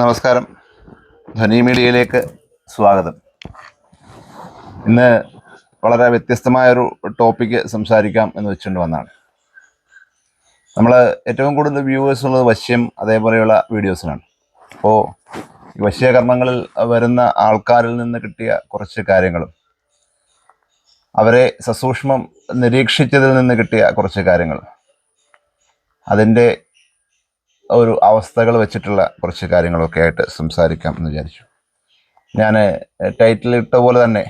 നമസ്കാരം. ധ്വനി മീഡിയയിലേക്ക് സ്വാഗതം. ഇന്ന് വളരെ വ്യത്യസ്തമായൊരു ടോപ്പിക്ക് സംസാരിക്കാം എന്ന് വെച്ചുകൊണ്ട് വന്നാണ്. നമ്മൾ ഏറ്റവും കൂടുതൽ വ്യൂവേഴ്സ് ഉള്ളത് വശ്യം അതേപോലെയുള്ള വീഡിയോസിനാണ് അപ്പോൾ ഈ വശ്യകർമ്മങ്ങളിൽ വരുന്ന ആൾക്കാരിൽ നിന്ന് കിട്ടിയ കുറച്ച് കാര്യങ്ങളും അവരെ സസൂക്ഷ്മം നിരീക്ഷിച്ചതിൽ നിന്ന് കിട്ടിയ കുറച്ച് കാര്യങ്ങൾ അതിന്റെ ഒരു അവസ്ഥകൾ വെച്ചിട്ടുള്ള കുറച്ച് കാര്യങ്ങളൊക്കെ ആയിട്ട് സംസാരിക്കാം എന്ന് വിചാരിച്ചു. ഞാൻ ടൈറ്റിൽ ഇട്ട പോലെ തന്നെ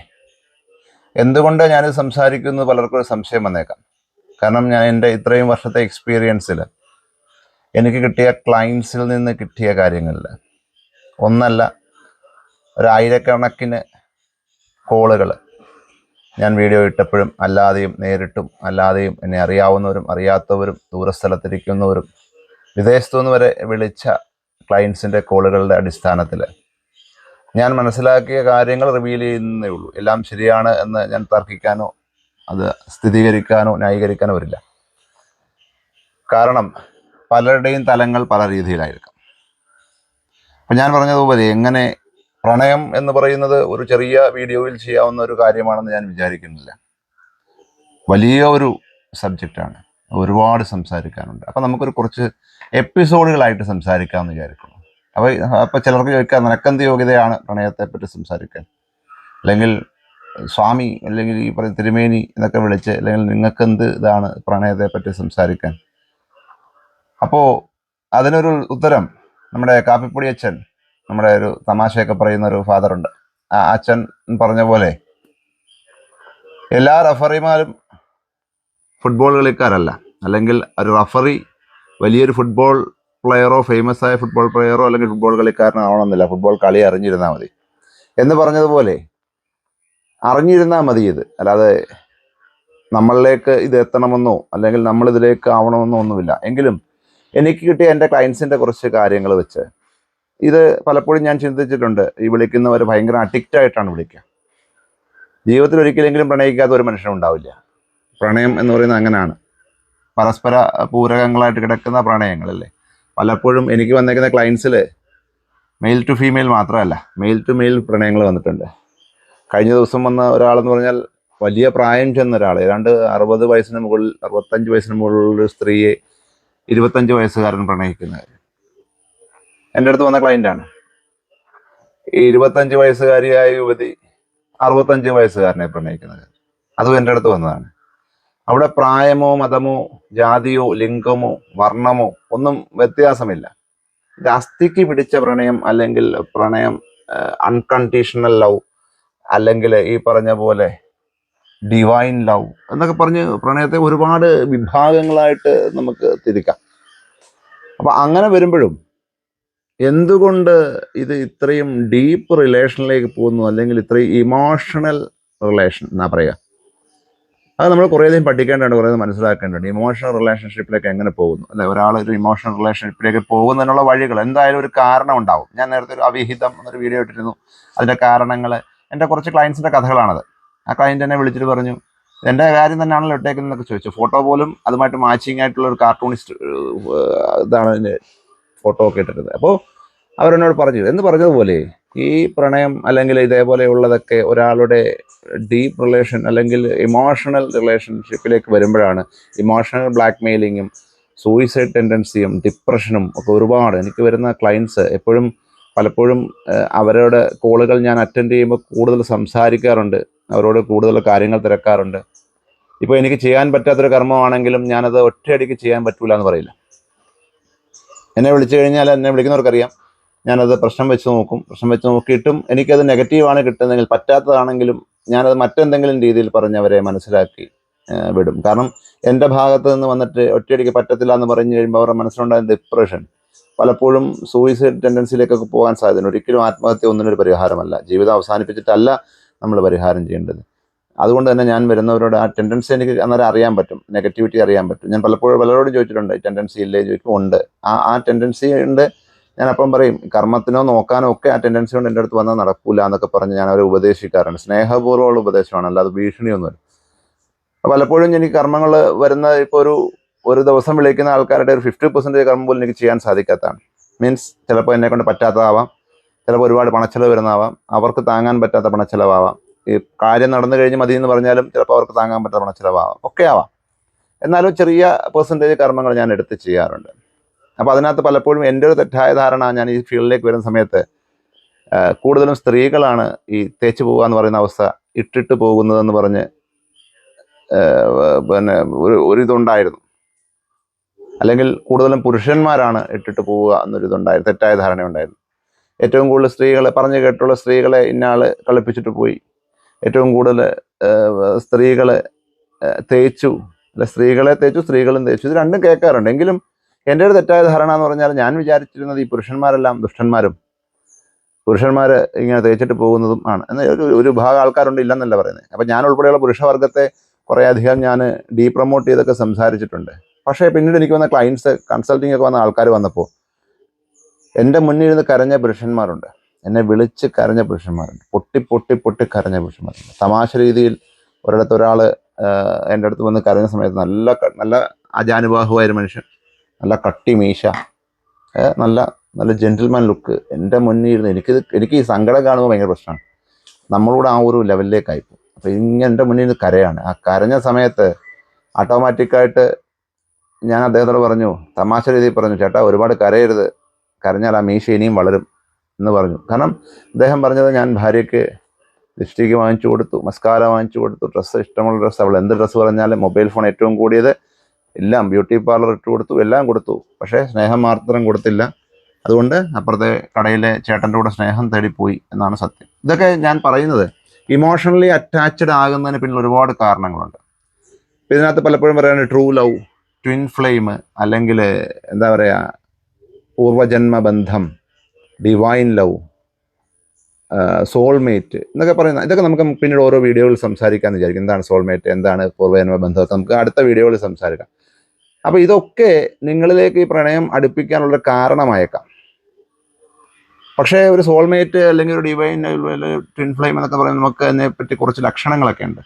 എന്തുകൊണ്ട് ഞാൻ സംസാരിക്കുന്നത് പലർക്കും ഒരു സംശയം വന്നേക്കാം. കാരണം ഞാൻ എന്റെ ഇത്രയും വർഷത്തെ എക്സ്പീരിയൻസിൽ എനിക്ക് കിട്ടിയ ക്ലയൻസിൽ നിന്ന് കിട്ടിയ കാര്യങ്ങളിൽ ഒന്നല്ല ഒരായിരക്കണക്കിന് കോളുകൾ ഞാൻ വീഡിയോ ഇട്ടപ്പോഴും അല്ലാതെയും നേരിട്ടും അല്ലാതെയും എന്നെ അറിയാവുന്നവരും അറിയാത്തവരും ദൂരസ്ഥലത്തിരിക്കുന്നവരും വിദേശത്തു നിന്ന് വരെ വിളിച്ച ക്ലയൻസിന്റെ കോളുകളുടെ അടിസ്ഥാനത്തിൽ ഞാൻ മനസ്സിലാക്കിയ കാര്യങ്ങൾ റിവീൽ ചെയ്യുന്നേ ഉള്ളൂ. എല്ലാം ശരിയാണ് എന്ന് ഞാൻ തർക്കിക്കാനോ അത് സ്ഥിരീകരിക്കാനോ ന്യായീകരിക്കാനോ വരില്ല. കാരണം പലരുടെയും തലങ്ങൾ പല രീതിയിലായിരിക്കും. അപ്പം ഞാൻ പറഞ്ഞതുപോലെ എങ്ങനെ പ്രണയം എന്ന് പറയുന്നത് ഒരു ചെറിയ വീഡിയോയിൽ ചെയ്യാവുന്ന ഒരു കാര്യമാണെന്ന് ഞാൻ വിചാരിക്കുന്നില്ല. വലിയ ഒരു സബ്ജക്റ്റാണ് ഒരുപാട് സംസാരിക്കാനുണ്ട്. അപ്പം നമുക്കൊരു കുറച്ച് എപ്പിസോഡുകളായിട്ട് സംസാരിക്കാമെന്ന് വിചാരിക്കുന്നു. അപ്പോൾ അപ്പോൾ ചിലർക്ക് ചോദിക്കാം നിനക്കെന്ത് യോഗ്യതയാണ് പ്രണയത്തെപ്പറ്റി സംസാരിക്കാൻ? അല്ലെങ്കിൽ സ്വാമി അല്ലെങ്കിൽ ഈ പറയുന്ന തിരുമേനി എന്നൊക്കെ വിളിച്ച് അല്ലെങ്കിൽ നിങ്ങൾക്കെന്ത് ഇതാണ് പ്രണയത്തെപ്പറ്റി സംസാരിക്കാൻ? അപ്പോൾ അതിനൊരു ഉത്തരം നമ്മുടെ കാപ്പിപ്പൊടി അച്ഛൻ നമ്മുടെ ഒരു തമാശയൊക്കെ പറയുന്ന ഒരു ഫാദറുണ്ട്. ആ അച്ഛൻ പറഞ്ഞ പോലെ എല്ലാ റഫറിമാരും ഫുട്ബോൾ കളിക്കാരല്ല അല്ലെങ്കിൽ ഒരു റഫറി വലിയൊരു ഫുട്ബോൾ പ്ലെയറോ ഫേമസ് ആയ ഫുട്ബോൾ പ്ലെയറോ അല്ലെങ്കിൽ ഫുട്ബോൾ കളിക്കാരനാവണമെന്നില്ല. ഫുട്ബോൾ കളി അറിഞ്ഞിരുന്നാൽ മതി. എന്ന് പറഞ്ഞതുപോലെ അറിഞ്ഞിരുന്നാൽ മതി ഇത്. അല്ലാതെ നമ്മളിലേക്ക് ഇത് എത്തണമെന്നോ അല്ലെങ്കിൽ നമ്മളിതിലേക്ക് ആവണമെന്നോ ഒന്നുമില്ല. എങ്കിലും എനിക്ക് കിട്ടിയ എന്റെ ക്ലയൻസിന്റെ കുറച്ച് കാര്യങ്ങൾ വെച്ച് ഇത് പലപ്പോഴും ഞാൻ ചിന്തിച്ചിട്ടുണ്ട്. ഈ വിളിക്കുന്നവർ ഭയങ്കര അഡിക്റ്റ് ആയിട്ടാണ് വിളിക്കുക. ജീവിതത്തിൽ ഒരിക്കലെങ്കിലും പ്രണയിക്കാത്ത ഒരു മനുഷ്യനുണ്ടാവില്ല പ്രണയം എന്ന് പറയുന്നത് അങ്ങനെയാണ്. പരസ്പര പൂരകങ്ങളായിട്ട് കിടക്കുന്ന പ്രണയങ്ങളല്ലേ? പലപ്പോഴും എനിക്ക് വന്നേക്കുന്ന ക്ലയൻസിൽ മെയിൽ ടു ഫീമെയിൽ മാത്രമല്ല മെയിൽ ടു മെയിൽ പ്രണയങ്ങൾ വന്നിട്ടുണ്ട്. കഴിഞ്ഞ ദിവസം വന്ന ഒരാളെന്ന് പറഞ്ഞാൽ വലിയ പ്രായം ചെന്ന ഒരാൾ ഏതാണ്ട് അറുപത് വയസ്സിന് മുകളിൽ അറുപത്തഞ്ച് വയസ്സിന് മുകളിൽ ഒരു സ്ത്രീയെ ഇരുപത്തഞ്ച് വയസ്സുകാരൻ പ്രണയിക്കുന്നത്. എന്റെ അടുത്ത് വന്ന ക്ലയന്റാണ് ഇരുപത്തഞ്ച് വയസ്സുകാരിയായ യുവതി അറുപത്തഞ്ച് വയസ്സുകാരനെ പ്രണയിക്കുന്നത്. അതും എന്റെ അടുത്ത് വന്നതാണ്. അവിടെ പ്രായമോ മതമോ ജാതിയോ ലിംഗമോ വർണമോ ഒന്നും വ്യത്യാസമില്ല. ഇത് അസ്ഥിക്ക് പിടിച്ച പ്രണയം അല്ലെങ്കിൽ പ്രണയം അൺകണ്ടീഷണൽ ലവ് അല്ലെങ്കിൽ ഈ പറഞ്ഞ പോലെ ഡിവൈൻ ലവ് എന്നൊക്കെ പറഞ്ഞ് പ്രണയത്തെ ഒരുപാട് വിഭാഗങ്ങളായിട്ട് നമുക്ക് തിരിക്കാം. അപ്പം അങ്ങനെ വരുമ്പോഴും എന്തുകൊണ്ട് ഇത് ഇത്രയും ഡീപ്പ് റിലേഷനിലേക്ക് പോകുന്നു? അല്ലെങ്കിൽ ഇത്രയും ഇമോഷണൽ റിലേഷൻ എന്നാ പറയുക? അത് നമ്മൾ കുറേയധികം പഠിക്കേണ്ടതുണ്ട് കുറേ മനസ്സിലാക്കേണ്ടതുണ്ട്. ഇമോഷണൽ റിലേഷൻഷിപ്പിലേക്ക് എങ്ങനെ പോകുന്നു? അല്ലെ? ഒരാൾ ഒരു ഇമോഷണൽ റിലേഷൻഷിപ്പിലേക്ക് പോകുന്നതിനുള്ള വഴികൾ എന്തായാലും ഒരു കാരണം ഉണ്ടാവും. ഞാൻ നേരത്തെ ഒരു അവിഹിതം എന്നൊരു വീഡിയോ ഇട്ടിരുന്നു. അതിന്റെ കാരണങ്ങൾ എന്റെ കുറച്ച് ക്ലയൻസിന്റെ കഥകളാണത്. ആ ക്ലയന്റ് എന്നെ വിളിച്ചിട്ട് പറഞ്ഞു എന്റെ കാര്യം തന്നെയാണല്ലോ ഇട്ടേക്കുന്നതൊക്കെ ചോദിച്ചു. ഫോട്ടോ പോലും അതുമായിട്ട് മാച്ചിങ് ആയിട്ടുള്ള ഒരു കാർട്ടൂണിസ്റ്റ് ഇതാണ് ഫോട്ടോ ഒക്കെ ഇട്ടിരുന്നത്. അപ്പോൾ അവരെന്നോട് പറഞ്ഞു എന്ന് പറഞ്ഞതുപോലെ? ഈ പ്രണയം അല്ലെങ്കിൽ ഇതേപോലെയുള്ളതൊക്കെ ഒരാളുടെ ഡീപ്പ് റിലേഷൻ അല്ലെങ്കിൽ ഇമോഷണൽ റിലേഷൻഷിപ്പിലേക്ക് വരുമ്പോഴാണ് ഇമോഷണൽ ബ്ലാക്ക് മെയിലിങ്ങും സൂയിസൈഡ് ടെൻഡൻസിയും ഡിപ്രഷനും ഒക്കെ ഒരുപാട്. എനിക്ക് വരുന്ന ക്ലയൻസ് എപ്പോഴും പലപ്പോഴും അവരുടെ കോളുകൾ ഞാൻ അറ്റൻഡ് ചെയ്യുമ്പോൾ കൂടുതൽ സംസാരിക്കാറുണ്ട്. അവരോട് കൂടുതൽ കാര്യങ്ങൾ തിരക്കാറുണ്ട്. ഇപ്പോൾ എനിക്ക് ചെയ്യാൻ പറ്റാത്തൊരു കർമ്മമാണെങ്കിലും ഞാനത് ഒറ്റയടിക്ക് ചെയ്യാൻ പറ്റൂല എന്ന് പറയില്ല. എന്നെ വിളിച്ചു കഴിഞ്ഞാൽ എന്നെ വിളിക്കുന്നവർക്കറിയാം. ഞാനത് പ്രശ്നം വെച്ച് നോക്കും. പ്രശ്നം വെച്ച് നോക്കിയിട്ടും എനിക്കത് നെഗറ്റീവാണ് കിട്ടുന്നതെങ്കിൽ പറ്റാത്തതാണെങ്കിലും ഞാനത് മറ്റെന്തെങ്കിലും രീതിയിൽ പറഞ്ഞ് അവരെ മനസ്സിലാക്കി വിടും. കാരണം എന്റെ ഭാഗത്ത് നിന്ന് വന്നിട്ട് ഒറ്റയടിക്ക് പറ്റത്തില്ല എന്ന് പറഞ്ഞു കഴിയുമ്പോൾ അവരുടെ മനസ്സിലുണ്ടാകുന്ന ഡിപ്രഷൻ പലപ്പോഴും സൂയിസൈഡ് ടെൻഡൻസിയിലേക്കൊക്കെ പോകാൻ സാധ്യതയുണ്ട്. ഒരിക്കലും ആത്മഹത്യ ഒന്നിനൊരു പരിഹാരമല്ല. ജീവിതം അവസാനിപ്പിച്ചിട്ടല്ല നമ്മൾ പരിഹാരം ചെയ്യേണ്ടത്. അതുകൊണ്ട് തന്നെ ഞാൻ വരുന്നവരോട് ആ ടെൻഡൻസി എനിക്ക് അന്നേരം അറിയാൻ പറ്റും. നെഗറ്റിവിറ്റി അറിയാൻ പറ്റും. ഞാൻ പലപ്പോഴും പലരോടും ചോദിച്ചിട്ടുണ്ട് ടെൻഡൻസി ഇല്ലേ? ചോദിക്കും ഉണ്ട്. ആ ആ ടെൻഡൻസി ഉണ്ട്. ഞാൻ അപ്പം പറയും കർമ്മത്തിനോ നോക്കാനോ ഒക്കെ ആ ടെൻഡൻസി കൊണ്ട് എന്റെ അടുത്ത് വന്നാൽ നടക്കൂല എന്നൊക്കെ പറഞ്ഞ് ഞാൻ അവരെ ഉപദേശിക്കാറുണ്ട്. സ്നേഹപൂർവമുള്ള ഉപദേശമാണ് അല്ലാതെ ഭീഷണിയൊന്നുമില്ല. അപ്പോൾ പലപ്പോഴും എനിക്ക് കർമ്മങ്ങൾ വരുന്ന ഇപ്പോൾ ഒരു ഒരു ദിവസം വിളിക്കുന്ന ആൾക്കാരുടെ ഒരു ഫിഫ്റ്റി പെർസെന്റേജ് കർമ്മം പോലും എനിക്ക് ചെയ്യാൻ സാധിക്കാത്തതാണ്. മീൻസ് ചിലപ്പോൾ എന്നെ കൊണ്ട് പറ്റാത്തതാവാം ചിലപ്പോൾ ഒരുപാട് പണച്ചെലവ് വരുന്നതാവാം അവർക്ക് താങ്ങാൻ പറ്റാത്ത പണച്ചെലവാവാം. ഈ കാര്യം നടന്നു കഴിഞ്ഞ് മതി എന്ന് പറഞ്ഞാലും ചിലപ്പോൾ അവർക്ക് താങ്ങാൻ പറ്റാത്ത പണച്ചെലവാവാം ഒക്കെ ആവാം. എന്നാലും ചെറിയ പെർസെന്റേജ് കർമ്മങ്ങൾ ഞാൻ എടുത്ത് ചെയ്യാറുണ്ട്. അപ്പോൾ അതിനകത്ത് പലപ്പോഴും എന്റെ ഒരു തെറ്റായ ധാരണ ഞാൻ ഈ ഫീൽഡിലേക്ക് വരുന്ന സമയത്ത് കൂടുതലും സ്ത്രീകളാണ് ഈ തേച്ച് പോകുക എന്ന് പറയുന്ന അവസ്ഥ ഇട്ടിട്ട് പോകുന്നതെന്ന് പറഞ്ഞ് പിന്നെ ഒരു ഒരു ഇതുണ്ടായിരുന്നു. അല്ലെങ്കിൽ കൂടുതലും പുരുഷന്മാരാണ് ഇട്ടിട്ട് പോവുക എന്നൊരിതുണ്ടായിരുന്നു തെറ്റായ ധാരണ ഉണ്ടായിരുന്നു ഏറ്റവും കൂടുതൽ സ്ത്രീകളെ പറഞ്ഞു കേട്ടുള്ള സ്ത്രീകളെ ഇന്നാൾ കളിപ്പിച്ചിട്ട് പോയി. ഏറ്റവും കൂടുതൽ സ്ത്രീകളെ തേച്ചു അല്ല സ്ത്രീകളെ തേച്ചു സ്ത്രീകളും തേച്ചു. ഇത് രണ്ടും കേൾക്കാറുണ്ട്. എങ്കിലും എന്റെ ഒരു തെറ്റായ ധാരണ എന്ന് പറഞ്ഞാൽ ഞാൻ വിചാരിച്ചിരുന്നത് ഈ പുരുഷന്മാരെല്ലാം ദുഷ്ടന്മാരും പുരുഷന്മാർ ഇങ്ങനെ തേച്ചിട്ട് പോകുന്നതും ആണ്. എന്ന ഒരു ഒരു ഭാഗം ആൾക്കാരുണ്ട് ഇല്ലെന്നല്ല പറയുന്നത്. അപ്പം ഞാൻ ഉൾപ്പെടെയുള്ള പുരുഷവർഗത്തെ കുറേ അധികം ഞാൻ ഡീ പ്രൊമോട്ട് ചെയ്തൊക്കെ സംസാരിച്ചിട്ടുണ്ട്. പക്ഷേ പിന്നീട് എനിക്ക് വന്ന ക്ലയൻസ് കൺസൾട്ടിംഗ് ഒക്കെ വന്ന ആൾക്കാർ വന്നപ്പോൾ എന്റെ മുന്നിൽ ഇരുന്ന് കരഞ്ഞ പുരുഷന്മാരുണ്ട്. എന്നെ വിളിച്ച് കരഞ്ഞ പുരുഷന്മാരുണ്ട്. പൊട്ടി പൊട്ടി പൊട്ടി കരഞ്ഞ പുരുഷന്മാരുണ്ട്. തമാശ രീതിയിൽ ഒരിടത്ത് ഒരാൾ എന്റെ അടുത്ത് വന്ന് കരഞ്ഞ സമയത്ത് നല്ല നല്ല അജാനുബാഹുവായൊരു മനുഷ്യൻ നല്ല കട്ടി മീശ നല്ല നല്ല ജെന്റിൽമാൻ ലുക്ക് എന്റെ മുന്നിൽ ഇരുന്ന് എനിക്കിത് എനിക്ക് ഈ സങ്കടം കാണുമ്പോൾ ഭയങ്കര പ്രശ്നമാണ്. നമ്മളോട് ആ ഒരു ലെവലിലേക്കായി പോകും അപ്പോൾ ഇങ്ങനെ എന്റെ മുന്നിൽ നിന്ന് കരയാണ്. ആ കരഞ്ഞ സമയത്ത് ഓട്ടോമാറ്റിക്കായിട്ട് ഞാൻ അദ്ദേഹത്തോട് പറഞ്ഞു തമാശ രീതിയിൽ പറഞ്ഞു ചേട്ടാ ഒരുപാട് കരയരുത്. കരഞ്ഞാൽ ആ മീശ ഇനിയും വളരും. എന്ന് പറഞ്ഞു. കാരണം അദ്ദേഹം പറഞ്ഞത് ഞാൻ ഭാര്യയ്ക്ക് ലിപ്സ്റ്റിക്ക് വാങ്ങിച്ചു കൊടുത്തു മസ്കാര വാങ്ങിച്ചു കൊടുത്തു ഡ്രസ്സ് ഇഷ്ടമുള്ള ഡ്രസ്സ് അവൾ എന്ത് ഡ്രസ്സ് പറഞ്ഞാലും മൊബൈൽ ഫോൺ ഏറ്റവും കൂടിയത് എല്ലാം ബ്യൂട്ടി പാർലർ ഇട്ട് കൊടുത്തു എല്ലാം കൊടുത്തു. പക്ഷേ സ്നേഹം മാത്രം കൊടുത്തില്ല. അതുകൊണ്ട് അപ്പുറത്തെ കടയിലെ ചേട്ടന്റെ കൂടെ സ്നേഹം തേടിപ്പോയി എന്നാണ് സത്യം. ഇതൊക്കെ ഞാൻ പറയുന്നത് ഇമോഷണലി അറ്റാച്ച്ഡ് ആകുന്നതിന് പിന്നിൽ ഒരുപാട് കാരണങ്ങളുണ്ട്. ഇപ്പം ഇതിനകത്ത് പലപ്പോഴും പറയുന്നത് ട്രൂ ലവ് ട്വിൻ ഫ്ലെയിം അല്ലെങ്കിൽ എന്താ പറയുക പൂർവജന്മ ബന്ധം ഡിവൈൻ ലവ് സോൾമേറ്റ് എന്നൊക്കെ പറയുന്ന ഇതൊക്കെ നമുക്ക് പിന്നീട് ഓരോ വീഡിയോകളിൽ സംസാരിക്കാമെന്ന് വിചാരിക്കും. എന്താണ് സോൾമേറ്റ് എന്താണ് പൂർവജന്മ ബന്ധം? നമുക്ക് അടുത്ത വീഡിയോകളിൽ സംസാരിക്കാം. അപ്പോൾ ഇതൊക്കെ നിങ്ങളിലേക്ക് ഈ പ്രണയം അടുപ്പിക്കാനുള്ള കാരണമായേക്കാം. പക്ഷേ ഒരു സോൾമേറ്റ് അല്ലെങ്കിൽ ഒരു ഡിവൈൻ ട്വിൻ ഫ്ലെയിം എന്നൊക്കെ പറയുന്നത് നമുക്ക് അതിനെപ്പറ്റി കുറച്ച് ലക്ഷണങ്ങളൊക്കെ ഉണ്ട്.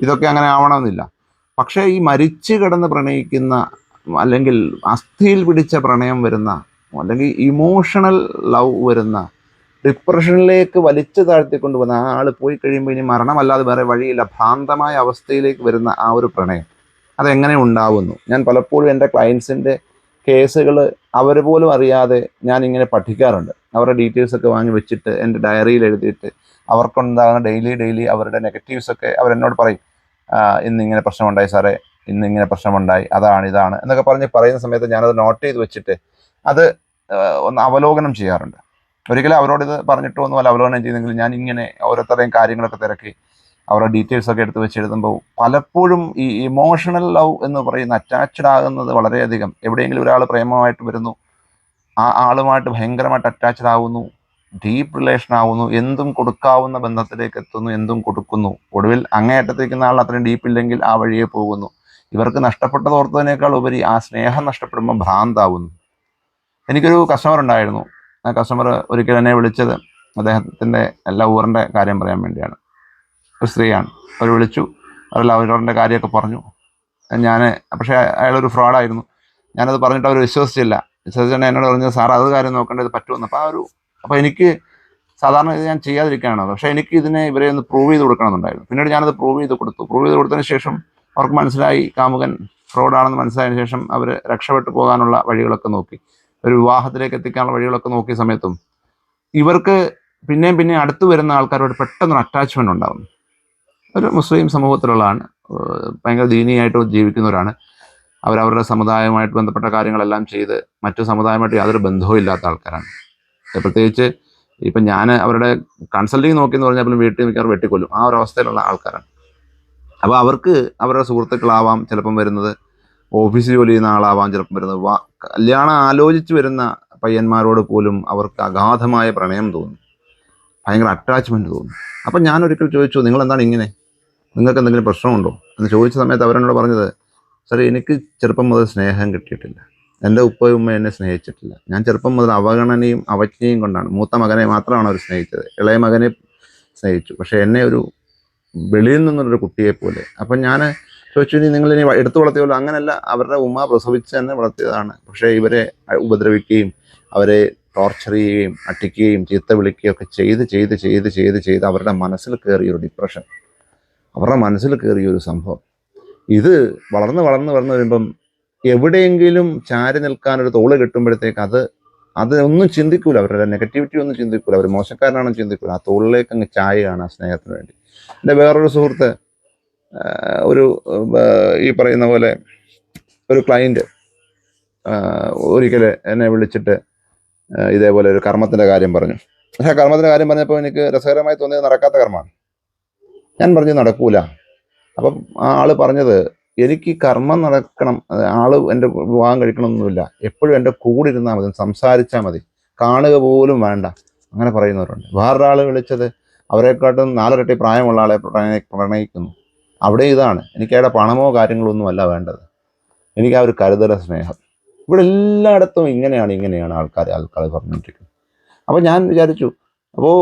ഇതൊക്കെ അങ്ങനെ ആവണമെന്നില്ല. പക്ഷേ ഈ മരിച്ചു കിടന്ന് പ്രണയിക്കുന്ന അല്ലെങ്കിൽ അസ്ഥിയിൽ പിടിച്ച പ്രണയം വരുന്ന അല്ലെങ്കിൽ ഇമോഷണൽ ലവ് വരുന്ന ഡിപ്രഷനിലേക്ക് വലിച്ചു താഴ്ത്തിക്കൊണ്ട് വന്ന ആ ആൾ പോയി കഴിയുമ്പോൾ ഇനി മരണമല്ലാതെ വേറെ വഴിയില്ല. ഭ്രാന്തമായ അവസ്ഥയിലേക്ക് വരുന്ന ആ ഒരു പ്രണയം. അതെങ്ങനെ ഉണ്ടാവുന്നു? ഞാൻ പലപ്പോഴും എന്റെ ക്ലയൻസിന്റെ കേസുകൾ അവർ പോലും അറിയാതെ ഞാൻ ഇങ്ങനെ പഠിക്കാറുണ്ട്. അവരുടെ ഡീറ്റെയിൽസ് ഒക്കെ വാങ്ങി വെച്ചിട്ട് എന്റെ ഡയറിയിൽ എഴുതിയിട്ട് അവർക്കുണ്ടാകുന്ന ഡെയിലി ഡെയിലി അവരുടെ നെഗറ്റീവ്സ് ഒക്കെ അവരെന്നോട് പറയും "ആ, ഇന്നിങ്ങനെ പ്രശ്നമുണ്ടായി സാറേ ഇന്നിങ്ങനെ പ്രശ്നമുണ്ടായി അതാണ് ഇതാണ് എന്നൊക്കെ പറഞ്ഞ് പറയുന്ന സമയത്ത് ഞാനത് നോട്ട് ചെയ്ത് വെച്ചിട്ട് അത് ഒന്ന് അവലോകനം ചെയ്യാറുണ്ട്. ഒരിക്കലും അവരോട് ഇത് പറഞ്ഞിട്ടോ അല്ല അവലോകനം ചെയ്തെങ്കിൽ ഞാൻ ഇങ്ങനെ ഓരോരുത്തരുടെയും കാര്യങ്ങളൊക്കെ തിരക്കി അവരുടെ ഡീറ്റെയിൽസ് ഒക്കെ എടുത്ത് വെച്ച് എഴുതുമ്പോൾ പലപ്പോഴും ഈ ഇമോഷണൽ ലവ് എന്ന് പറയുന്ന അറ്റാച്ച്ഡ് ആകുന്നത് വളരെയധികം. എവിടെയെങ്കിലും ഒരാൾ പ്രേമമായിട്ട് വരുന്നു ആ ആളുമായിട്ട് ഭയങ്കരമായിട്ട് അറ്റാച്ച്ഡ് ആവുന്നു ഡീപ്പ് റിലേഷൻ ആവുന്നു എന്തും കൊടുക്കാവുന്ന ബന്ധത്തിലേക്ക് എത്തുന്നു എന്തും കൊടുക്കുന്നു. ഒടുവിൽ അങ്ങേയറ്റത്തേക്കുന്ന ആൾ അത്രയും ഡീപ്പ് ഇല്ലെങ്കിൽ ആ വഴിയെ പോകുന്നു. ഇവർക്ക് നഷ്ടപ്പെട്ടത് ഓർത്തതിനേക്കാൾ ഉപരി ആ സ്നേഹം നഷ്ടപ്പെടുമ്പോൾ ഭ്രാന്താവുന്നു. എനിക്കൊരു കസ്റ്റമർ ഉണ്ടായിരുന്നു. ആ കസ്റ്റമർ ഒരിക്കൽ എന്നെ വിളിച്ചത്. അദ്ദേഹത്തിന്റെ എല്ലാ ഊറിന്റെ കാര്യം പറയാൻ വേണ്ടിയാണ്. ഒരു സ്ത്രീയാണ്. അവർ വിളിച്ചു. അവർ ലവറിന്റെ കാര്യമൊക്കെ പറഞ്ഞു. ഞാൻ പക്ഷേ അയാളൊരു ഫ്രോഡായിരുന്നു. ഞാനത് പറഞ്ഞിട്ട് അവർ വിശ്വസിച്ചില്ല. വിശ്വസിച്ചിട്ട് എന്നോട് പറഞ്ഞത് സാർ അത് കാര്യം നോക്കേണ്ടത് പറ്റുമെന്ന്. അപ്പോൾ ആ ഒരു അപ്പോൾ എനിക്ക് സാധാരണ ഇത് ഞാൻ ചെയ്യാതിരിക്കുകയാണ് പക്ഷേ എനിക്ക് ഇതിനെ ഇവരെ ഒന്ന് പ്രൂവ് ചെയ്ത് കൊടുക്കണമെന്നുണ്ടായിരുന്നു. പിന്നീട് ഞാനത് പ്രൂവ് ചെയ്ത് കൊടുത്തു. പ്രൂവ് ചെയ്ത് കൊടുത്തതിന് ശേഷം അവർക്ക് മനസ്സിലായി കാമുകൻ ഫ്രോഡാണെന്ന് മനസ്സിലായതിനു ശേഷം അവർ രക്ഷപ്പെട്ടു പോകാനുള്ള വഴികളൊക്കെ നോക്കി. ഒരു വിവാഹത്തിലേക്ക് എത്തിക്കാനുള്ള വഴികളൊക്കെ നോക്കിയ സമയത്തും ഇവർക്ക് പിന്നെയും പിന്നെയും അടുത്ത് വരുന്ന ആൾക്കാരോട് പെട്ടെന്നൊരു അറ്റാച്ച്മെന്റ് ഉണ്ടാകും ഒരു മുസ്ലിം സമൂഹത്തിലുള്ളതാണ്. ഭയങ്കര ദീനിയായിട്ട് ജീവിക്കുന്നവരാണ്. അവരവരുടെ സമുദായവുമായിട്ട് ബന്ധപ്പെട്ട കാര്യങ്ങളെല്ലാം ചെയ്ത് മറ്റു സമുദായമായിട്ട് യാതൊരു ബന്ധവും ഇല്ലാത്ത ആൾക്കാരാണ്. പ്രത്യേകിച്ച് ഇപ്പം ഞാൻ അവരുടെ കൺസൾട്ടിങ് നോക്കിയെന്ന് പറഞ്ഞാൽ പോലും വീട്ടിൽ മിക്കവാറും വെട്ടിക്കൊല്ലും. ആ ഒരു അവസ്ഥയിലുള്ള ആൾക്കാരാണ്. അപ്പോൾ അവർക്ക് അവരുടെ സുഹൃത്തുക്കളാവാം ചിലപ്പം വരുന്നത് ഓഫീസ് ജോലി ചെയ്യുന്ന ആളാവാം ചിലപ്പം വരുന്നത്. വാ- കല്യാണം ആലോചിച്ച് വരുന്ന പയ്യന്മാരോട് പോലും അവർക്ക് അഗാധമായ പ്രണയം തോന്നും. ഭയങ്കര അറ്റാച്ച്മെന്റ് തോന്നും. അപ്പം ഞാൻ ഒരിക്കൽ ചോദിച്ചു നിങ്ങൾ എന്താണ് ഇങ്ങനെ? നിങ്ങൾക്ക് എന്തെങ്കിലും പ്രശ്നമുണ്ടോ? എന്ന് ചോദിച്ച സമയത്ത് അവരെന്നോട് പറഞ്ഞത് സാറേ എനിക്ക് ചെറുപ്പം മുതൽ സ്നേഹം കിട്ടിയിട്ടില്ല. എന്റെ ഉപ്പയും ഉമ്മ എന്നെ സ്നേഹിച്ചിട്ടില്ല. ഞാൻ ചെറുപ്പം മുതൽ അവഗണനയും അവജ്ഞയും കൊണ്ടാണ്. മൂത്ത മകനെ മാത്രമാണ് അവർ സ്നേഹിച്ചത്. ഇളയ മകനെ സ്നേഹിച്ചു. പക്ഷേ എന്നെ ഒരു വെളിയിൽ നിന്നുള്ളൊരു കുട്ടിയെ പോലെ അപ്പം ഞാൻ ചോദിച്ചു ഇനി നിങ്ങൾ ഇനി എടുത്തു വളർത്തിയല്ലോ അങ്ങനെയല്ല അവരുടെ ഉമ്മ പ്രസവിച്ച് തന്നെ വളർത്തിയതാണ്. പക്ഷേ ഇവരെ ഉപദ്രവിക്കുകയും അവരെ ടോർച്ചർ ചെയ്യുകയും അട്ടിക്കുകയും ചീത്ത വിളിക്കുകയും ഒക്കെ ചെയ്ത് ചെയ്ത് ചെയ്ത് ചെയ്ത് ചെയ്ത് അവരുടെ മനസ്സിൽ കയറിയൊരു ഡിപ്രഷൻ അവരുടെ മനസ്സിൽ കയറിയ ഒരു സംഭവം. ഇത് വളർന്ന് വളർന്ന് വളർന്ന് വരുമ്പം എവിടെയെങ്കിലും ചാരി നിൽക്കാൻ ഒരു തോൾ കിട്ടുമ്പോഴത്തേക്ക് അത് അത് ഒന്നും ചിന്തിക്കൂല. അവരുടെ നെഗറ്റിവിറ്റി ഒന്നും ചിന്തിക്കൂല. അവർ മോശക്കാരനാണെന്ന് ചിന്തിക്കൂല. ആ തോളിലേക്ക് അങ്ങ് ചായയാണ് ആ സ്നേഹത്തിന് വേണ്ടി. എന്റെ വേറൊരു സുഹൃത്ത് ഒരു ഈ പറയുന്ന പോലെ ഒരു ക്ലയന്റ് ഒരിക്കൽ എന്നെ വിളിച്ചിട്ട് ഇതേപോലെ ഒരു കർമ്മത്തിന്റെ കാര്യം പറഞ്ഞു. പക്ഷേ ആ കർമ്മത്തിന്റെ കാര്യം പറഞ്ഞപ്പോൾ എനിക്ക് രസകരമായി തോന്നിയത് നടക്കാത്ത കർമ്മമാണ്. ഞാൻ പറഞ്ഞു നടക്കൂല. അപ്പം ആ ആൾ പറഞ്ഞത് എനിക്ക് കർമ്മം നടക്കണം ആൾ എന്റെ വിവാഹം കഴിക്കണമെന്നൊന്നുമില്ല എപ്പോഴും എന്റെ കൂടെ ഇരുന്നാൽ മതി സംസാരിച്ചാൽ മതി. കാണുക പോലും വേണ്ട. അങ്ങനെ പറയുന്നവരുണ്ട്. വേറൊരാൾ വിളിച്ചത് അവരെക്കാട്ടും നാലരട്ടി പ്രായമുള്ള ആളെ പ്രണയി പ്രണയിക്കുന്നു. അവിടെ ഇതാണ്. എനിക്ക് അയാളുടെ പണമോ കാര്യങ്ങളോ ഒന്നും അല്ല വേണ്ടത്. എനിക്ക് ആ ഒരു കരുതല സ്നേഹം. ഇവിടെ എല്ലായിടത്തും ഇങ്ങനെയാണ് ഇങ്ങനെയാണ് ആൾക്കാർ ആൾക്കാർ പറഞ്ഞുകൊണ്ടിരിക്കുന്നത്. അപ്പോൾ ഞാൻ വിചാരിച്ചു അപ്പോൾ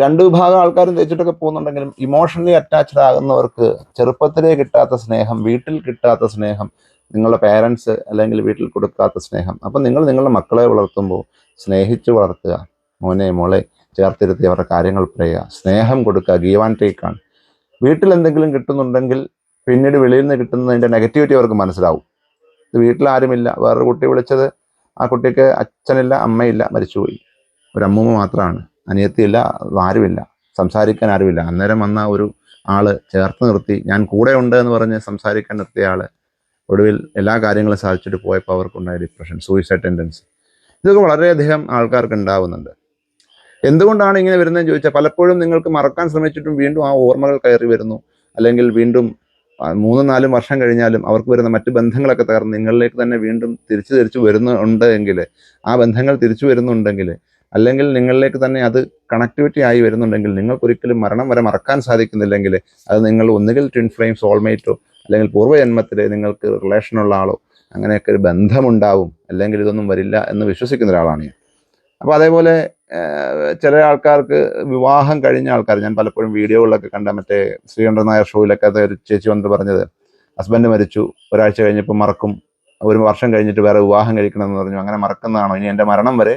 രണ്ട് വിഭാഗം ആൾക്കാരും തേച്ചിട്ടൊക്കെ പോകുന്നുണ്ടെങ്കിലും ഇമോഷണലി അറ്റാച്ച്ഡ് ആകുന്നവർക്ക് ചെറുപ്പത്തിലേ കിട്ടാത്ത സ്നേഹം വീട്ടിൽ കിട്ടാത്ത സ്നേഹം നിങ്ങളുടെ പേരൻസ് അല്ലെങ്കിൽ വീട്ടിൽ കൊടുക്കാത്ത സ്നേഹം. അപ്പം നിങ്ങൾ നിങ്ങളുടെ മക്കളെ വളർത്തുമ്പോൾ സ്നേഹിച്ച് വളർത്തുക. മോനെ മോളെ ചേർത്തിരുത്തി അവരുടെ കാര്യങ്ങൾ പറയുക. സ്നേഹം കൊടുക്കുക. ഗീവ് ആൻഡ് ടേക്ക് ആണ്. വീട്ടിൽ എന്തെങ്കിലും കിട്ടുന്നുണ്ടെങ്കിൽ പിന്നീട് വെളിയിൽ നിന്ന് കിട്ടുന്നതിന്റെ നെഗറ്റിവിറ്റി അവർക്ക് മനസ്സിലാവും. ഇത് വീട്ടിൽ ആരുമില്ല. വേറൊരു കുട്ടി വിളിച്ചത് ആ കുട്ടിക്ക് അച്ഛനില്ല അമ്മയില്ല മരിച്ചുപോയി. ഒരു അമ്മൂമ്മ മാത്രമാണ്. അനിയത്തിയില്ല ആരുമില്ല. സംസാരിക്കാൻ ആരുമില്ല. അന്നേരം വന്ന ഒരു ആൾ ചേർത്ത് നിർത്തി ഞാൻ കൂടെ ഉണ്ട് എന്ന് പറഞ്ഞ് സംസാരിക്കാൻ നിർത്തിയ ആൾ ഒടുവിൽ എല്ലാ കാര്യങ്ങളും സാധിച്ചിട്ട് പോയപ്പോൾ അവർക്കുണ്ടായ ഡിപ്രഷൻ സൂയിസൈഡ് ടെൻഡൻസി ഇതൊക്കെ വളരെയധികം ആൾക്കാർക്ക് ഉണ്ടാവുന്നുണ്ട്. എന്തുകൊണ്ടാണ് ഇങ്ങനെ വരുന്നതെന്ന് ചോദിച്ചാൽ പലപ്പോഴും നിങ്ങൾക്ക് മറക്കാൻ ശ്രമിച്ചിട്ടും വീണ്ടും ആ ഓർമ്മകൾ കയറി വരുന്നു. അല്ലെങ്കിൽ വീണ്ടും മൂന്നും നാലും വർഷം കഴിഞ്ഞാലും അവർക്ക് വരുന്ന മറ്റു ബന്ധങ്ങളൊക്കെ തകർന്ന് നിങ്ങളിലേക്ക് തന്നെ വീണ്ടും തിരിച്ചു തിരിച്ചു വരുന്നുണ്ട് എങ്കിൽ ആ ബന്ധങ്ങൾ തിരിച്ചു വരുന്നുണ്ടെങ്കിൽ അല്ലെങ്കിൽ നിങ്ങളിലേക്ക് തന്നെ അത് കണക്ടിവിറ്റി ആയി വരുന്നുണ്ടെങ്കിൽ നിങ്ങൾക്കൊരിക്കലും മരണം വരെ മറക്കാൻ സാധിക്കുന്നില്ലെങ്കിൽ അത് നിങ്ങൾ ഒന്നുകിൽ ട്വിൻ ഫ്ലെയിം സോൾമേറ്റോ അല്ലെങ്കിൽ പൂർവജന്മത്തിൽ നിങ്ങൾക്ക് റിലേഷനുള്ള ആളോ അങ്ങനെയൊക്കെ ഒരു ബന്ധമുണ്ടാവും അല്ലെങ്കിൽ ഇതൊന്നും വരില്ല എന്ന് വിശ്വസിക്കുന്ന ഒരാളാണ് ഞാൻ. അപ്പോൾ അതേപോലെ ചില ആൾക്കാർക്ക് വിവാഹം കഴിഞ്ഞ ആൾക്കാർ ഞാൻ പലപ്പോഴും വീഡിയോകളിലൊക്കെ കണ്ട മറ്റേ ശ്രീകണ്ഠൻ നായർ ഷോയിലൊക്കെ അത് ഒരു ചേച്ചി വന്നിട്ട് പറഞ്ഞത് ഹസ്ബൻഡ് മരിച്ചു ഒരാഴ്ച കഴിഞ്ഞപ്പോൾ മറക്കും ഒരു വർഷം കഴിഞ്ഞിട്ട് വേറെ വിവാഹം കഴിക്കണമെന്ന് പറഞ്ഞു അങ്ങനെ മറക്കുന്നതാണോ? ഇനി എന്റെ മരണം വരെ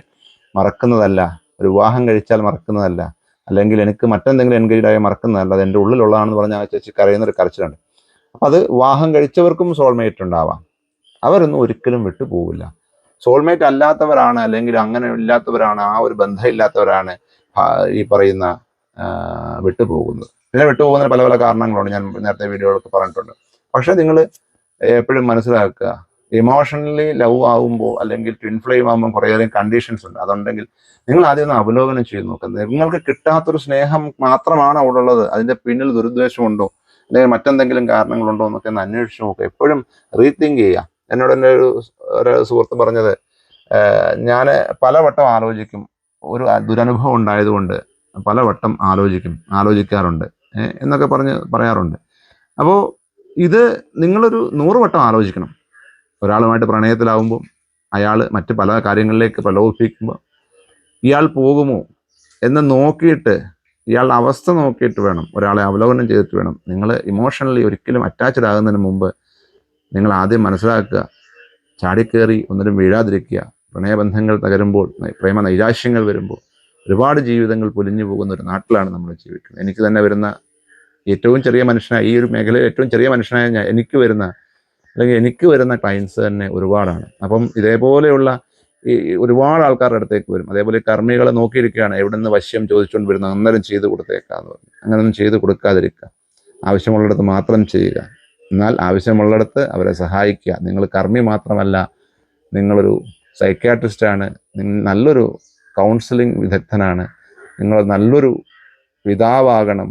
മറക്കുന്നതല്ല. ഒരു വിവാഹം കഴിച്ചാൽ മറക്കുന്നതല്ല. അല്ലെങ്കിൽ എനിക്ക് മറ്റെന്തെങ്കിലും എൻഗേജ് ആയി മറക്കുന്നതല്ല. അത് എന്റെ ഉള്ളിലുള്ളതാണെന്ന് പറഞ്ഞ ആ ചേച്ചി കരയുന്ന ഒരു കരച്ചിലുണ്ട്. അപ്പം അത് വിവാഹം കഴിച്ചവർക്കും സോൾമേറ്റ് ഉണ്ടാവാം. അവരൊന്നും ഒരിക്കലും വിട്ടു പോവില്ല. സോൾമേറ്റ് അല്ലാത്തവരാണ് അല്ലെങ്കിൽ അങ്ങനെ ഇല്ലാത്തവരാണ് ആ ഒരു ബന്ധമില്ലാത്തവരാണ് ഇല്ലാത്തവരാണ് ഈ പറയുന്ന വിട്ടുപോകുന്നത് പിന്നെ വിട്ടുപോകുന്നതിന് പല പല കാരണങ്ങളുണ്ട്. ഞാൻ നേരത്തെ വീഡിയോകളൊക്കെ പറഞ്ഞിട്ടുണ്ട്. പക്ഷെ നിങ്ങൾ എപ്പോഴും മനസ്സിലാക്കുക ഇമോഷണലി ലവ് ആകുമ്പോൾ അല്ലെങ്കിൽ ട്വിൻ ഫ്ലെയിം ആകുമ്പോൾ കുറേയധികം കണ്ടീഷൻസ് ഉണ്ട്. അതുണ്ടെങ്കിൽ നിങ്ങൾ ആദ്യം ഒന്ന് അവലോകനം ചെയ്ത് നോക്കുക നിങ്ങൾക്ക് കിട്ടാത്തൊരു സ്നേഹം മാത്രമാണ് അവിടെ ഉള്ളത് അതിന്റെ പിന്നിൽ ദുരുദ്ദേശമുണ്ടോ അല്ലെങ്കിൽ മറ്റെന്തെങ്കിലും കാരണങ്ങളുണ്ടോ എന്നൊക്കെ ഒന്ന് അന്വേഷിച്ച് നോക്കുക എപ്പോഴും റീതിങ്ക് ചെയ്യുക. എന്നോട് എന്റെ ഒരു ഒരു സുഹൃത്ത് പറഞ്ഞത് ഞാൻ പലവട്ടം ആലോചിക്കും. ഒരു ദുരനുഭവം ഉണ്ടായതുകൊണ്ട് പലവട്ടം ആലോചിക്കും ആലോചിക്കാറുണ്ട്. എന്നൊക്കെ പറഞ്ഞ് പറയാറുണ്ട്. അപ്പോൾ ഇത് നിങ്ങളൊരു നൂറ് വട്ടം ആലോചിക്കണം. ഒരാളുമായിട്ട് പ്രണയത്തിലാവുമ്പോൾ അയാൾ മറ്റ് പല കാര്യങ്ങളിലേക്ക് പ്രലോഭിപ്പിക്കുമ്പോൾ ഇയാൾ പോകുമോ എന്ന് നോക്കിയിട്ട് ഇയാളുടെ അവസ്ഥ നോക്കിയിട്ട് വേണം ഒരാളെ അവലോകനം ചെയ്തിട്ട് വേണം. നിങ്ങൾ ഇമോഷണലി ഒരിക്കലും അറ്റാച്ച്ഡ് ആകുന്നതിന് മുമ്പ് നിങ്ങൾ ആദ്യം മനസ്സിലാക്കുക ചാടിക്കേറി ഒന്നിനും വീഴാതിരിക്കുക പ്രണയബന്ധങ്ങൾ തകരുമ്പോൾ പ്രേമ നൈരാശ്യങ്ങൾ വരുമ്പോൾ ഒരുപാട് ജീവിതങ്ങൾ പൊലിഞ്ഞു പോകുന്ന ഒരു നാട്ടിലാണ് നമ്മൾ ജീവിക്കുന്നത്. എനിക്ക് തന്നെ വരുന്ന ഏറ്റവും ചെറിയ മനുഷ്യനായ ഈ ഒരു മേഖലയിൽ ഏറ്റവും ചെറിയ മനുഷ്യനായ എനിക്ക് വരുന്ന അല്ലെങ്കിൽ എനിക്ക് വരുന്ന ക്ലയൻസ് തന്നെ ഒരുപാടാണ്. അപ്പം ഇതേപോലെയുള്ള ഈ ഒരുപാട് ആൾക്കാരുടെ അടുത്തേക്ക് വരും. അതേപോലെ കർമ്മികളെ നോക്കിയിരിക്കുകയാണ് എവിടെ നിന്ന് വശ്യം ചോദിച്ചുകൊണ്ട് വരുന്ന അന്നേരം ചെയ്ത് കൊടുത്തേക്കാന്ന് പറഞ്ഞു. അങ്ങനൊന്നും ചെയ്ത് കൊടുക്കാതിരിക്കുക. ആവശ്യമുള്ളിടത്ത് മാത്രം ചെയ്യുക. എന്നാൽ ആവശ്യമുള്ളിടത്ത് അവരെ സഹായിക്കുക. നിങ്ങൾ കർമ്മി മാത്രമല്ല നിങ്ങളൊരു സൈക്യാട്രിസ്റ്റാണ് നിങ്ങൾ നല്ലൊരു കൗൺസിലിംഗ് വിദഗ്ധനാണ് നിങ്ങൾ നല്ലൊരു പിതാവാകണം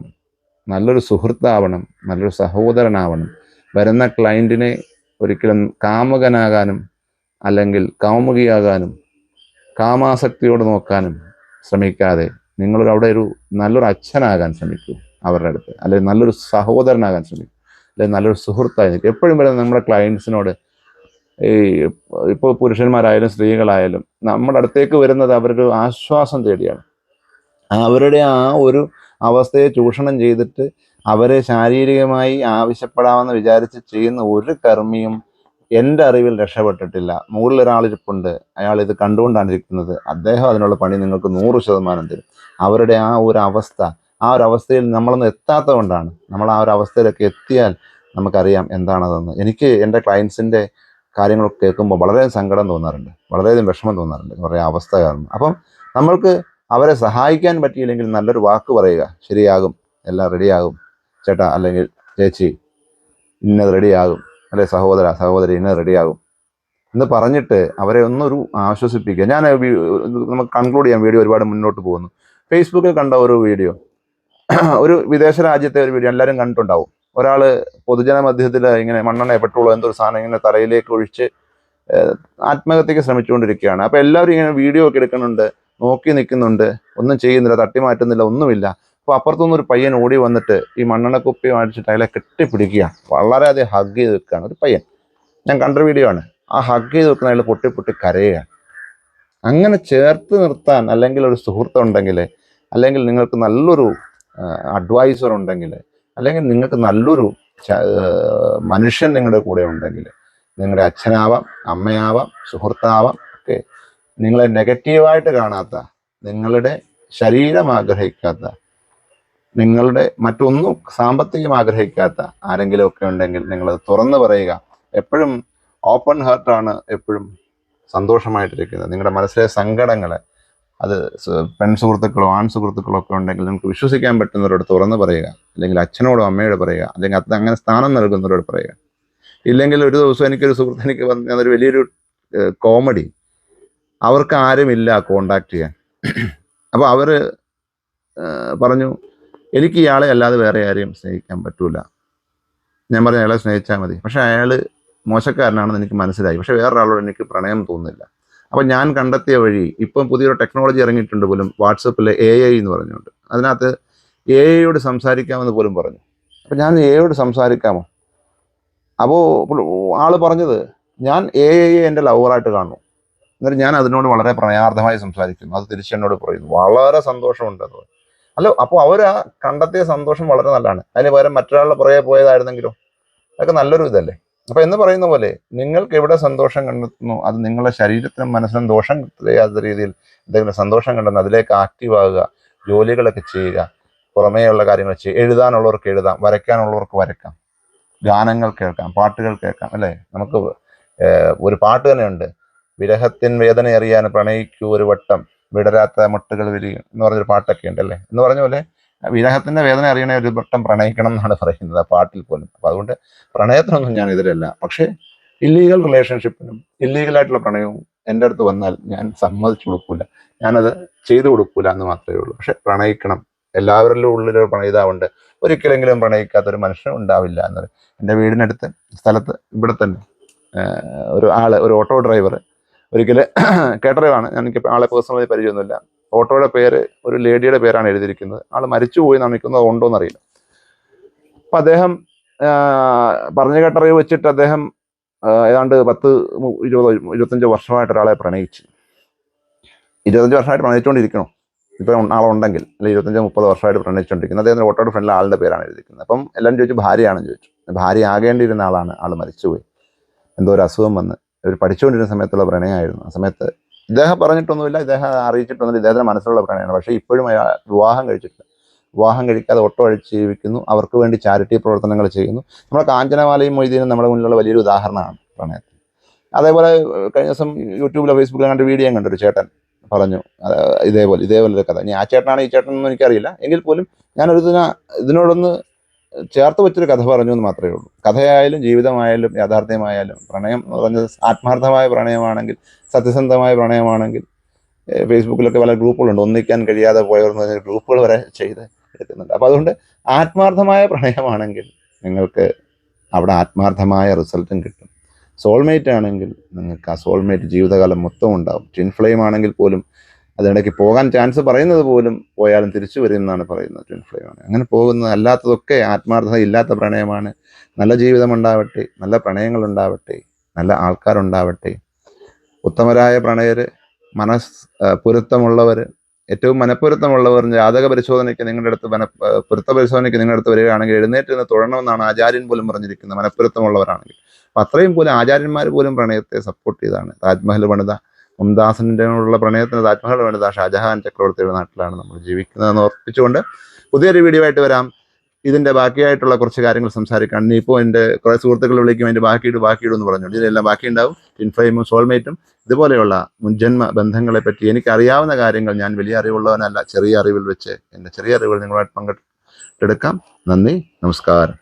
നല്ലൊരു സുഹൃത്താവണം നല്ലൊരു സഹോദരനാവണം. വരുന്ന ക്ലയന്റിനെ ഒരിക്കലും കാമകനാകാനും അല്ലെങ്കിൽ കാമുകിയാകാനും കാമാസക്തിയോട് നോക്കാനും ശ്രമിക്കാതെ നിങ്ങളൊരു അവിടെ ഒരു നല്ലൊരു അച്ഛനാകാൻ ശ്രമിക്കൂ അവരുടെ അടുത്ത്. അല്ലെങ്കിൽ നല്ലൊരു സഹോദരനാകാൻ ശ്രമിക്കും. അല്ലെങ്കിൽ നല്ലൊരു സുഹൃത്തായി നിൽക്കും. എപ്പോഴും വരുന്ന നമ്മുടെ ക്ലയൻസിനോട് ഈ ഇപ്പോൾ പുരുഷന്മാരായാലും സ്ത്രീകളായാലും നമ്മുടെ അടുത്തേക്ക് വരുന്നത് അവരൊരു ആശ്വാസം തേടിയാണ്. അവരുടെ ആ ഒരു അവസ്ഥയെ ചൂഷണം ചെയ്തിട്ട് അവരെ ശാരീരികമായി ആവശ്യപ്പെടാമെന്ന് വിചാരിച്ച് ചെയ്യുന്ന ഒരു കർമ്മിയും എന്റെ അറിവിൽ രക്ഷപ്പെട്ടിട്ടില്ല. മുകളിൽ ഒരാളിരിപ്പുണ്ട് അയാൾ ഇത് കണ്ടുകൊണ്ടാണ് ഇരിക്കുന്നത്. അദ്ദേഹം അതിനുള്ള പണി നിങ്ങൾക്ക് നൂറ് ശതമാനം തരും. അവരുടെ ആ ഒരു അവസ്ഥ ആ ഒരു അവസ്ഥയിൽ നമ്മളൊന്നും എത്താത്തത് കൊണ്ടാണ് നമ്മൾ ആ ഒരു അവസ്ഥയിലൊക്കെ എത്തിയാൽ നമുക്കറിയാം എന്താണതെന്ന്. എനിക്ക് എന്റെ ക്ലയൻസിന്റെ കാര്യങ്ങളൊക്കെ കേൾക്കുമ്പോൾ വളരെ സങ്കടം തോന്നാറുണ്ട്. വളരെയധികം വിഷമം തോന്നാറുണ്ട്. കുറേ അവസ്ഥ കാരണം. അപ്പം നമ്മൾക്ക് അവരെ സഹായിക്കാൻ പറ്റിയില്ലെങ്കിൽ നല്ലൊരു വാക്ക് പറയുക. ശരിയാകും. എല്ലാം റെഡിയാകും. ചേട്ടാ അല്ലെങ്കിൽ ചേച്ചി ഇന്നത് റെഡിയാകും. അല്ലെ സഹോദര സഹോദരി ഇന്നത് റെഡിയാകും. എന്ന് പറഞ്ഞിട്ട് അവരെ ഒന്നൊരു ആശ്വസിപ്പിക്കുക. ഞാൻ നമുക്ക് കൺക്ലൂഡ് ചെയ്യാം. വീഡിയോ ഒരുപാട് മുന്നോട്ട് പോകുന്നു. ഫേസ്ബുക്കിൽ കണ്ട ഒരു വീഡിയോ. ഒരു വിദേശ രാജ്യത്തെ ഒരു വീഡിയോ എല്ലാവരും കണ്ടിട്ടുണ്ടാവും. ഒരാൾ പൊതുജന മധ്യത്തിൽ ഇങ്ങനെ മണ്ണെണ്ണ പെട്രോളോ എന്തൊരു സാധനം ഇങ്ങനെ തലയിലേക്ക് ഒഴിച്ച് ആത്മഹത്യക്ക് ശ്രമിച്ചുകൊണ്ടിരിക്കുകയാണ്. അപ്പോൾ എല്ലാവരും ഇങ്ങനെ വീഡിയോ ഒക്കെ എടുക്കുന്നുണ്ട് നോക്കി നിൽക്കുന്നുണ്ട്. ഒന്നും ചെയ്യുന്നില്ല തട്ടി മാറ്റുന്നില്ല ഒന്നുമില്ല. അപ്പോൾ അപ്പുറത്തുനിന്ന് ഒരു പയ്യൻ ഓടി വന്നിട്ട് ഈ മണ്ണെണ്ണ കുപ്പി അടിച്ചിട്ട് അയാളെ കെട്ടിപ്പിടിക്കുക. വളരെയധികം ഹഗ് ചെയ്ത് വെക്കുകയാണ് ഒരു പയ്യൻ. ഞാൻ കണ്ട വീഡിയോ ആണ്. ആ ഹഗ് ചെയ്ത് വെക്കുന്ന അയാൾ പൊട്ടി പൊട്ടി കരയുകയാണ്. അങ്ങനെ ചേർത്ത് നിർത്താൻ അല്ലെങ്കിൽ ഒരു സുഹൃത്ത് ഉണ്ടെങ്കിൽ അല്ലെങ്കിൽ നിങ്ങൾക്ക് നല്ലൊരു അഡ്വൈസർ ഉണ്ടെങ്കിൽ അല്ലെങ്കിൽ നിങ്ങൾക്ക് നല്ലൊരു മനുഷ്യൻ നിങ്ങളുടെ കൂടെ ഉണ്ടെങ്കിൽ നിങ്ങളുടെ അച്ഛനാവാം അമ്മയാവാം സുഹൃത്താവാം ഒക്കെ നിങ്ങളെ നെഗറ്റീവായിട്ട് കാണാത്ത നിങ്ങളുടെ ശരീരം ആഗ്രഹിക്കാത്ത നിങ്ങളുടെ മറ്റൊന്നും സാമ്പത്തികം ആഗ്രഹിക്കാത്ത ആരെങ്കിലും ഒക്കെ ഉണ്ടെങ്കിൽ നിങ്ങളത് തുറന്നു പറയുക. എപ്പോഴും ഓപ്പൺ ഹാർട്ടാണ് എപ്പോഴും സന്തോഷമായിട്ടിരിക്കുന്നത്. നിങ്ങളുടെ മനസ്സിലെ സങ്കടങ്ങൾ അത് പെൺ സുഹൃത്തുക്കളോ ആൺ സുഹൃത്തുക്കളോ ഒക്കെ ഉണ്ടെങ്കിൽ നിങ്ങൾക്ക് വിശ്വസിക്കാൻ പറ്റുന്നവരോട് തുറന്നു പറയുക. അല്ലെങ്കിൽ അച്ഛനോടോ അമ്മയോട് പറയുക. അല്ലെങ്കിൽ അത് അങ്ങനെ സ്ഥാനം നൽകുന്നവരോട് പറയുക. ഇല്ലെങ്കിൽ ഒരു ദിവസം എനിക്കൊരു സുഹൃത്ത് എനിക്ക് പറഞ്ഞ ഒരു വലിയൊരു കോമഡി അവർക്ക് ആരുമില്ല കോണ്ടാക്ട് ചെയ്യാൻ. അപ്പോൾ അവർ പറഞ്ഞു എനിക്ക് ഇയാളെ അല്ലാതെ വേറെ ആരെയും സ്നേഹിക്കാൻ പറ്റൂല. ഞാൻ പറഞ്ഞു അയാളെ സ്നേഹിച്ചാൽ മതി. പക്ഷെ അയാൾ മോശക്കാരനാണെന്ന് എനിക്ക് മനസ്സിലായി. പക്ഷെ വേറൊരാളോട് എനിക്ക് പ്രണയം തോന്നുന്നില്ല. അപ്പം ഞാൻ കണ്ടെത്തിയ വഴി ഇപ്പം പുതിയൊരു ടെക്നോളജി ഇറങ്ങിയിട്ടുണ്ട് പോലും വാട്സപ്പിൽ എ ഐ എന്ന് പറഞ്ഞുകൊണ്ട്. അതിനകത്ത് എ ഐയോട് സംസാരിക്കാമെന്ന് പോലും പറഞ്ഞു. അപ്പം ഞാൻ എ ഐയോട് സംസാരിക്കാമോ? അപ്പോൾ ആൾ പറഞ്ഞത് ഞാൻ എ ഐയെ എന്റെ ലവറായിട്ട് കാണുന്നു. എന്നിട്ട് ഞാൻ അതിനോട് വളരെ പ്രണയാർത്ഥമായി സംസാരിക്കുന്നു. അത് തിരിച്ചെന്നോട് പറയുന്നു. വളരെ സന്തോഷമുണ്ടെന്ന് അല്ല അപ്പോൾ അവർ ആ കണ്ടെത്തിയ സന്തോഷം വളരെ നല്ലതാണ്. അതിന് പകരം മറ്റൊരാളുടെ പുറകെ പോയതായിരുന്നെങ്കിലോ അതൊക്കെ നല്ലൊരു ഇതല്ലേ? അപ്പൊ എന്ന് പറയുന്ന പോലെ നിങ്ങൾക്ക് എവിടെ സന്തോഷം കണ്ടെത്തുന്നു? അത് നിങ്ങളുടെ ശരീരത്തിനും മനസ്സിനും ദോഷം ചെയ്യാത്ത രീതിയിൽ എന്തെങ്കിലും സന്തോഷം കണ്ടെന്ന് അതിലേക്ക് ആക്റ്റീവ് ആകുക ജോലികളൊക്കെ ചെയ്യുക പുറമേയുള്ള കാര്യങ്ങൾ ചെയ്യുക എഴുതാനുള്ളവർക്ക് എഴുതാം വരയ്ക്കാനുള്ളവർക്ക് വരയ്ക്കാം ഗാനങ്ങൾ കേൾക്കാം പാട്ടുകൾ കേൾക്കാം അല്ലേ? നമുക്ക് ഒരു പാട്ട് തന്നെയുണ്ട്. വിരഹത്തിൻ വേദന അറിയാൻ പ്രണയിക്കൂ ഒരു വട്ടം. വിടരാത്ത മുട്ടുകൾ വിരിയും എന്ന് പറഞ്ഞൊരു പാട്ടൊക്കെ ഉണ്ട് അല്ലേ എന്ന് പറഞ്ഞ പോലെ വിരഹത്തിന്റെ വേദന അറിയണേ ഒരു വട്ടം പ്രണയിക്കണം എന്നാണ് പറയുന്നത് ആ പാട്ടിൽ പോലും. അപ്പൊ അതുകൊണ്ട് പ്രണയത്തിനൊന്നും ഞാൻ എതിരല്ല. പക്ഷേ ഇല്ലീഗൽ റിലേഷൻഷിപ്പിനും ഇല്ലീഗലായിട്ടുള്ള പ്രണയവും എന്റെ അടുത്ത് വന്നാൽ ഞാൻ സമ്മതിച്ചു കൊടുക്കൂല. ഞാനത് ചെയ്തു കൊടുക്കൂല എന്ന് മാത്രമേ ഉള്ളൂ. പക്ഷെ പ്രണയിക്കണം. എല്ലാവരിലും ഉള്ളിലൊരു പ്രണയിതാവുണ്ട്. ഒരിക്കലെങ്കിലും പ്രണയിക്കാത്ത ഒരു മനുഷ്യനും ഉണ്ടാവില്ല എന്നത് എന്റെ വീടിനടുത്ത് സ്ഥലത്ത് ഇവിടെ തന്നെ ഒരു ആൾ ഒരു ഓട്ടോ ഡ്രൈവർ ഒരിക്കൽ കേട്ടറിവാണ്. ഞാൻ എനിക്ക് ആളെ പേഴ്സണലി പരിചയമൊന്നുമില്ല. ഓട്ടോയുടെ പേര് ഒരു ലേഡിയുടെ പേരാണ് എഴുതിയിരിക്കുന്നത്. ആൾ മരിച്ചുപോയി നമിക്കുന്നത് ഉണ്ടോ എന്നറിയില്ല അപ്പൊ അദ്ദേഹം പറഞ്ഞ കേട്ടറിവ് വെച്ചിട്ട് അദ്ദേഹം ഏതാണ്ട് പത്ത് ഇരുപത് ഇരുപത്തഞ്ച് വർഷമായിട്ട് ഒരാളെ പ്രണയിച്ചു. ഇരുപത്തഞ്ച് വർഷമായിട്ട് പ്രണയിച്ചുകൊണ്ടിരിക്കണോ ഇപ്പം ആളുണ്ടെങ്കിൽ. അല്ലെങ്കിൽ ഇരുപത്തഞ്ചോ മുപ്പത് വർഷമായിട്ട് പ്രണയിച്ചുകൊണ്ടിരിക്കുന്നത് അദ്ദേഹം ഓട്ടോയുടെ ഫ്രണ്ടിൽ ആളുടെ പേരാണ് എഴുതിയിരിക്കുന്നത്. അപ്പം എല്ലാവരും ചോദിച്ചു ഭാര്യയാണെന്ന് ചോദിച്ചു. ഭാര്യ ആകേണ്ടിയിരുന്ന ആളാണ്. ആൾ മരിച്ചുപോയി. എന്തോ ഒരു അസുഖം വന്ന്. ഇവർ പഠിച്ചുകൊണ്ടിരുന്ന സമയത്തുള്ള പ്രണയമായിരുന്നു. ആ സമയത്ത് ഇദ്ദേഹം പറഞ്ഞിട്ടൊന്നുമില്ല ഇദ്ദേഹം അറിയിച്ചിട്ടൊന്നുമില്ല ഇദ്ദേഹത്തിന് മനസ്സിലുള്ള പ്രണയമാണ്. പക്ഷേ ഇപ്പോഴും അയാൾ വിവാഹം കഴിച്ചിട്ടില്ല. വിവാഹം കഴിക്കാതെ ഓട്ടോ അഴിച്ച് ജീവിക്കുന്നു അവർക്ക് വേണ്ടി ചാരിറ്റി പ്രവർത്തനങ്ങൾ ചെയ്യുന്നു. നമ്മുടെ കാഞ്ചനമാലയും മൊയ്തീനും നമ്മുടെ മുന്നിലുള്ള വലിയൊരു ഉദാഹരണമാണ് പ്രണയത്തിൽ അതേപോലെ കഴിഞ്ഞ ദിവസം യൂട്യൂബിലോ ഫേസ്ബുക്കിലോ കണ്ട വീഡിയോ കണ്ടൊരു ചേട്ടൻ പറഞ്ഞു ഇതേപോലെ ഇതേപോലെ ഒരു കഥ. ഇനി ആ ചേട്ടനാണ് ഈ ചേട്ടൻ എന്ന് എനിക്കറിയില്ല. എങ്കിൽ പോലും ഞാനൊരു ഇതിന ഇതിനോടൊന്ന് ചേർത്ത് വെച്ചൊരു കഥ പറഞ്ഞു എന്ന് മാത്രമേ ഉള്ളൂ. കഥയായാലും ജീവിതമായാലും യാഥാർത്ഥ്യമായാലും പ്രണയം എന്ന് പറഞ്ഞത് ആത്മാർത്ഥമായ പ്രണയമാണെങ്കിൽ സത്യസന്ധമായ പ്രണയമാണെങ്കിൽ ഫേസ്ബുക്കിലൊക്കെ പല ഗ്രൂപ്പുകളുണ്ട്. ഒന്നിക്കാൻ കഴിയാതെ പോയവർ എന്ന് പറഞ്ഞ ഗ്രൂപ്പുകൾ വരെ ചെയ്ത് എടുക്കുന്നുണ്ട്. അപ്പോൾ അതുകൊണ്ട് ആത്മാർത്ഥമായ പ്രണയമാണെങ്കിൽ നിങ്ങൾക്ക് അവിടെ ആത്മാർത്ഥമായ റിസൾട്ടും കിട്ടും. സോൾമേറ്റ് ആണെങ്കിൽ നിങ്ങൾക്ക് ആ സോൾമേറ്റ് ജീവിതകാലം മൊത്തം ഉണ്ടാവും. ട്വിൻ ഫ്ലെയിം ആണെങ്കിൽ പോലും അതിനിടയ്ക്ക് പോകാൻ ചാൻസ് പറയുന്നത് പോലും പോയാലും തിരിച്ചു വരും എന്നാണ് പറയുന്നത് ട്വിൻ ഫ്ലെയിം ആണ്. അങ്ങനെ പോകുന്നത് അല്ലാത്തതൊക്കെ ആത്മാർത്ഥത ഇല്ലാത്ത പ്രണയമാണ്. നല്ല ജീവിതം ഉണ്ടാവട്ടെ നല്ല പ്രണയങ്ങൾ ഉണ്ടാവട്ടെ നല്ല ആൾക്കാരുണ്ടാവട്ടെ. ഉത്തമരായ പ്രണയർ മനസ് പൊരുത്തമുള്ളവർ ഏറ്റവും മനപ്പൊരുത്തമുള്ളവർ ജാതക പരിശോധനയ്ക്ക് നിങ്ങളുടെ അടുത്ത് മന പൊരുത്ത പരിശോധനയ്ക്ക് നിങ്ങളുടെ അടുത്ത് വരികയാണെങ്കിൽ എഴുന്നേറ്റ് നിന്ന് തുടരണമെന്നാണ് ആചാര്യൻ പോലും പറഞ്ഞിരിക്കുന്നത്. മനപ്പൊരുത്തമുള്ളവരാണെങ്കിൽ. അപ്പം അത്രയും പോലും ആചാര്യന്മാർ പോലും പ്രണയത്തെ സപ്പോർട്ട് ചെയ്താണ്. താജ്മഹൽ പണിത മുംതാസിന്റെ ഉള്ള പ്രണയത്തിന് താജ്മഹൽ പണിത ഷാജഹാൻ ചക്രവർത്തിയുടെ നാട്ടിലാണ് നമ്മൾ ജീവിക്കുന്നതെന്ന് ഓർപ്പിച്ചുകൊണ്ട് പുതിയൊരു വീഡിയോ ആയിട്ട് വരാം. ഇതിന്റെ ബാക്കിയായിട്ടുള്ള കുറച്ച് കാര്യങ്ങൾ സംസാരിക്കാൻ. ഇപ്പോൾ എന്റെ കുറേ സുഹൃത്തുക്കൾ വിളിക്കും എന്റെ ബാക്കിയിട്ട് ബാക്കിയിടും എന്ന് പറഞ്ഞു ഇതിലെല്ലാം ബാക്കിയുണ്ടാവും. ഇൻഫ്ലെയിമും സോൾമേറ്റും. ഇതുപോലെയുള്ള മുൻജന്മ ബന്ധങ്ങളെ പറ്റി എനിക്ക് അറിയാവുന്ന കാര്യങ്ങൾ ഞാൻ വലിയ അറിവുള്ളവനല്ല. ചെറിയ അറിവിൽ വെച്ച് എന്റെ ചെറിയ അറിവുകൾ നിങ്ങളുമായിട്ട് പങ്കെടുക്കാം. നന്ദി നമസ്കാരം.